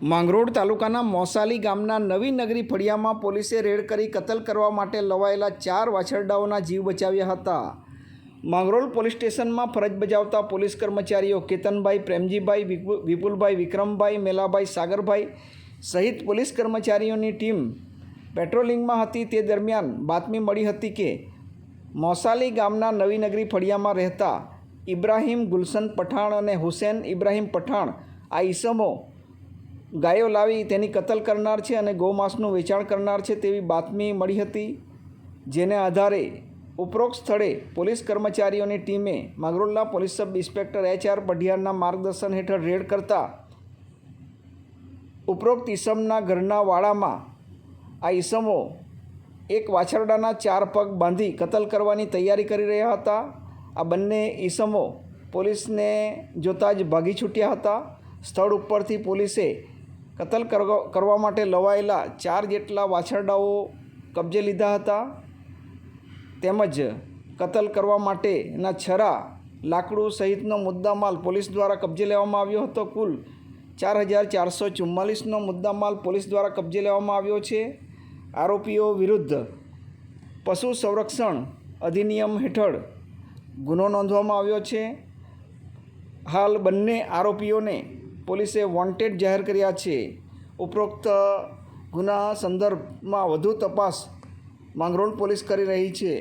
માંગરોળ તાલુકાના મોસાલી ગામના નવી નગરી ફળિયામાં પોલીસે રેડ કરી કતલ કરવા માટે લવાયેલા ચાર વાછરડાઓના જીવ બચાવ્યા હતા. માંગરોળ પોલીસ સ્ટેશનમાં ફરજ બજાવતા પોલીસ કર્મચારીઓ કેતનભાઈ, પ્રેમજીભાઈ વિપુલભાઈ, વિક્રમભાઈ, મેલાભાઈ, સાગરભાઈ સહિત પોલીસ કર્મચારીઓની ટીમ પેટ્રોલિંગમાં હતી. તે દરમિયાન બાતમી મળી હતી કે મોસાલી ગામના નવી નગરી ફળિયામાં રહેતા ઇબ્રાહીમ ગુલશન પઠાણ અને હુસેન ઇબ્રાહીમ પઠાણ આ ઈસમો ગાયો લાવી તેની કતલ કરનાર છે અને ગૌમાંસનું વેચાણ કરનાર છે તેવી બાતમી મળી હતી, જેને આધારે ઉપરોક્ત સ્થળે પોલીસ કર્મચારીઓની ટીમે માગરોલના police sub inspector H R પઢિયારના માર્ગદર્શન હેઠળ રેડ કરતા ઉપરોક્ત ઈસમના ઘરના વાડામાં આ ઈસમો એક વાછરડાના ચાર પગ બાંધી કતલ કરવાની તૈયારી કરી રહ્યા હતા. આ બંને ઈસમો પોલીસને જોતાં જ ભાગી છૂટ્યા હતા. સ્થળ ઉપરથી પોલીસે કતલ કરવા માટે લવાયેલા ચાર જેટલા વાછરડાઓ કબજે લીધા હતા. તેમજ કતલ કરવા માટેના છરા લાકડું સહિતનો મુદ્દામાલ પોલીસ દ્વારા કબજે લેવામાં આવ્યો હતો. કુલ ચાર હજાર ચારસો ચુમ્માલીસનો મુદ્દામાલ પોલીસ દ્વારા કબજે લેવામાં આવ્યો છે. આરોપીઓ વિરુદ્ધ પશુ સંરક્ષણ અધિનિયમ હેઠળ ગુનો નોંધવામાં આવ્યો છે. હાલ બંને આરોપીઓને પોલીસે વોન્ટેડ જાહેર કર્યા છે. ઉપરોક્ત ગુના સંદર્ભમાં વધુ તપાસ માંગરોળ પોલીસ કરી રહી છે.